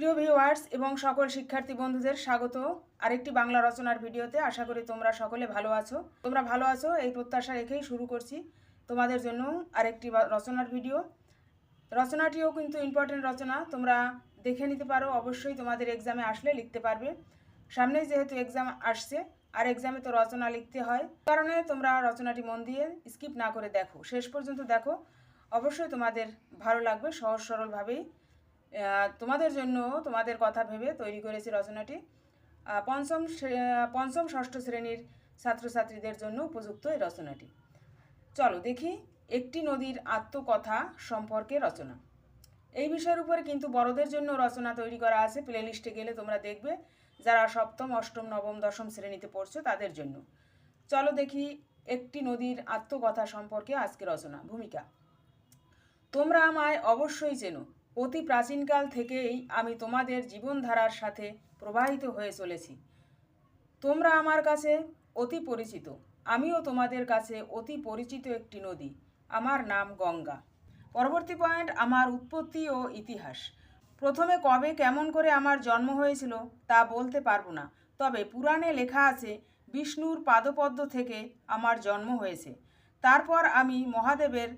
প্রিয় ভিউয়ার্স এবং সকল শিক্ষার্থী বন্ধুদের স্বাগত। আরেকটি বাংলা রচনার ভিডিওতে আশা করি তোমরা সকলে ভালো আছো। তোমরা ভালো আছো, এই প্রত্যাশা রেখেই শুরু করছি তোমাদের জন্য আরেকটি রচনার ভিডিও। রচনাটিও কিন্তু ইম্পর্টেন্ট রচনা, তোমরা দেখে নিতে পারো, অবশ্যই তোমাদের এক্সামে আসলে লিখতে পারবে। সামনেই যেহেতু এক্সাম আসছে, আর এক্সামে তো রচনা লিখতে হয় কারণে তোমরা রচনাটি মন দিয়ে স্কিপ না করে দেখো। শেষ পর্যন্ত দেখো, অবশ্যই তোমাদের ভালো লাগবে, সহজ সরলভাবেই তোমাদের জন্য তোমাদের কথা ভেবে তৈরি করেছি রচনাটি। পঞ্চম পঞ্চম ষষ্ঠ শ্রেণির ছাত্রছাত্রীদের জন্য উপযুক্ত এই রচনাটি। চলো দেখি একটি নদীর আত্মকথা সম্পর্কে রচনা। এই বিষয়ের উপরে কিন্তু বড়দের জন্য রচনা তৈরি করা আছে। প্লে লিস্টে গেলে তোমরা দেখবে যারা সপ্তম, অষ্টম, নবম, দশম শ্রেণীতে পড়ছো তাদের জন্য। চলো দেখি একটি নদীর আত্মকথা সম্পর্কে আজকে রচনা, ভূমিকা। তোমরা আমায় অবশ্যই চেনো। অতি প্রাচীনকাল থেকেই আমি তোমাদের জীবনধারার সাথে প্রবাহিত হয়ে চলেছি। তোমরা আমার কাছে অতি পরিচিত। আমিও তোমাদের কাছে অতি পরিচিত একটি নদী। আমার নাম গঙ্গা। পরবর্তী পয়েন্ট, আমার উৎপত্তি ও ইতিহাস। প্রথমে কবে কেমন করে আমার জন্ম হয়েছিল তা বলতে পারব না। তবে পুরাণে লেখা আছে, বিষ্ণুর পাদপদ্ম থেকে আমার জন্ম হয়েছে। তারপর আমি মহাদেবের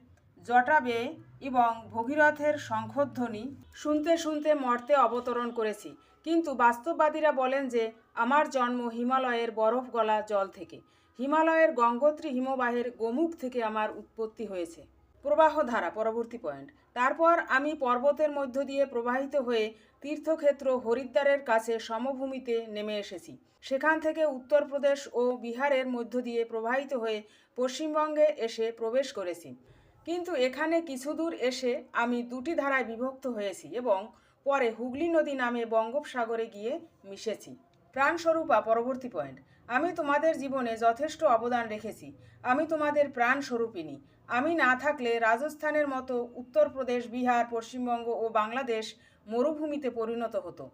জটা বেয়ে এবং ভগীরথের শঙ্খধ্বনি শুনতে শুনতে মর্তে অবতরণ করেছি। কিন্তু বাস্তববাদীরা বলেন যে, আমার জন্ম হিমালয়ের বরফ গলা জল থেকে। হিমালয়ের গঙ্গোত্রী হিমবাহের গোমুখ থেকে আমার উৎপত্তি হয়েছে। প্রবাহ ধারা, পরবর্তী পয়েন্ট। তারপর আমি পর্বতের মধ্য দিয়ে প্রবাহিত হয়ে তীর্থক্ষেত্র হরিদ্বারের কাছে সমভূমিতে নেমে এসেছি। সেখান থেকে উত্তরপ্রদেশ ও বিহারের মধ্য দিয়ে প্রবাহিত হয়ে পশ্চিমবঙ্গে এসে প্রবেশ করেছি। কিন্তু এখানে কিছু দূর এসে আমি দুটি ধারায় বিভক্ত হয়েছি এবং পরে হুগলি নদী নামে বঙ্গোপসাগরে গিয়ে মিশেছি। প্রাণস্বরূপা, পরবর্তী পয়েন্ট। আমি তোমাদের জীবনে যথেষ্ট অবদান রেখেছি। আমি তোমাদের প্রাণস্বরূপিনী আমি না থাকলে রাজস্থানের মতো উত্তরপ্রদেশ, বিহার, পশ্চিমবঙ্গ ও বাংলাদেশ মরুভূমিতে পরিণত হতো।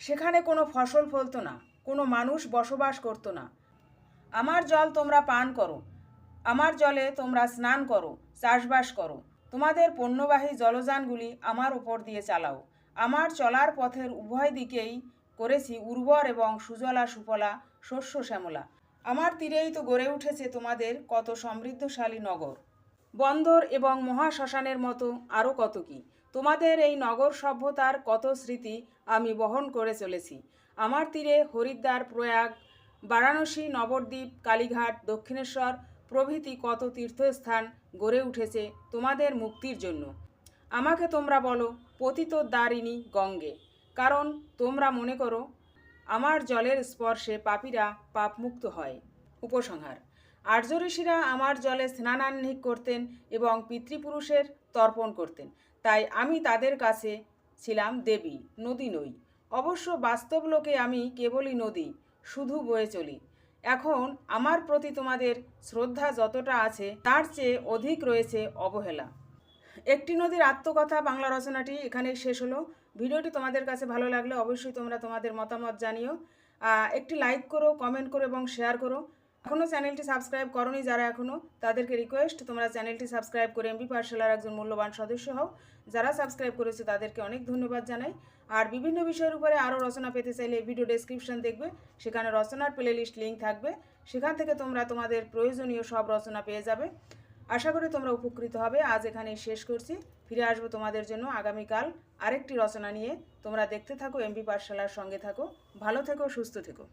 সেখানে কোনো ফসল ফলতো না, কোনো মানুষ বসবাস করতো না। আমার জল তোমরা পান করো। আমার জলে তোমরা স্নান করো, চাষবাস করো। তোমাদের পণ্যবাহী জলযানগুলি আমার উপর দিয়ে চালাও। আমার চলার পথের উভয় দিকেই করেছি উর্বর এবং সুজলা সুফলা শস্য শ্যামলা। আমার তীরেই তো গড়ে উঠেছে তোমাদের কত সমৃদ্ধশালী নগর। বন্দর এবং মহাশ্মশানের মতো আরও কত কি? তোমাদের এই নগর সভ্যতার কত স্মৃতি আমি বহন করে চলেছি। আমার তীরে হরিদ্বার, প্রয়াগ, বারাণসী, নবদ্বীপ, কালীঘাট, দক্ষিণেশ্বর প্রভৃতি কত তীর্থস্থান গড়ে উঠেছে তোমাদের মুক্তির জন্য। আমাকে তোমরা বলো, পতিত দ্বারিণী গঙ্গে, কারণ তোমরা মনে করো, আমার জলের স্পর্শে পাপীরা পাপমুক্ত হয়। উপসংহার, আর্য ঋষিরা আমার জলে স্নানাহ্নিক করতেন এবং পিতৃপুরুষের তর্পণ করতেন, তাই আমি তাদের কাছে ছিলাম দেবী, নদী নই। অবশ্য বাস্তব লোকে আমি কেবলই নদী, শুধু বয়ে চলি। এখন আমার প্রতি তোমাদের শ্রদ্ধা যতটা আছে, তার চেয়ে অধিক রয়েছে অবহেলা। একটি নদীর আত্মকথা বাংলা রচনাটি এখানে শেষ হলো। ভিডিওটি তোমাদের কাছে ভালো লাগলে অবশ্যই তোমরা তোমাদের মতামত জানিও। একটি লাইক করো কমেন্ট করো এবং শেয়ার করো। এখনও চ্যানেলটি সাবস্ক্রাইব করনি যারা এখনও তাদেরকে রিকোয়েস্ট তোমরা চ্যানেলটি সাবস্ক্রাইব করে এমবি পাঠশালার একজন মূল্যবান সদস্য হও। যারা সাবস্ক্রাইব করেছে, তাদেরকে অনেক ধন্যবাদ জানাই। আর বিভিন্ন বিষয়ের উপরে আরও রচনা পেতে চাইলে ভিডিও ডেসক্রিপশন দেখবে। সেখানে রচনার প্লে লিস্ট লিঙ্ক থাকবে। সেখান থেকে তোমরা তোমাদের প্রয়োজনীয় সব রচনা পেয়ে যাবে। আশা করি তোমরা উপকৃত হবে। আজ এখানেই শেষ করছি। ফিরে আসব তোমাদের জন্য আগামীকাল আরেকটি রচনা নিয়ে। তোমরা দেখতে থাকো এমবি পাঠশালার সঙ্গে থাকো। ভালো থেকো, সুস্থ থেকো।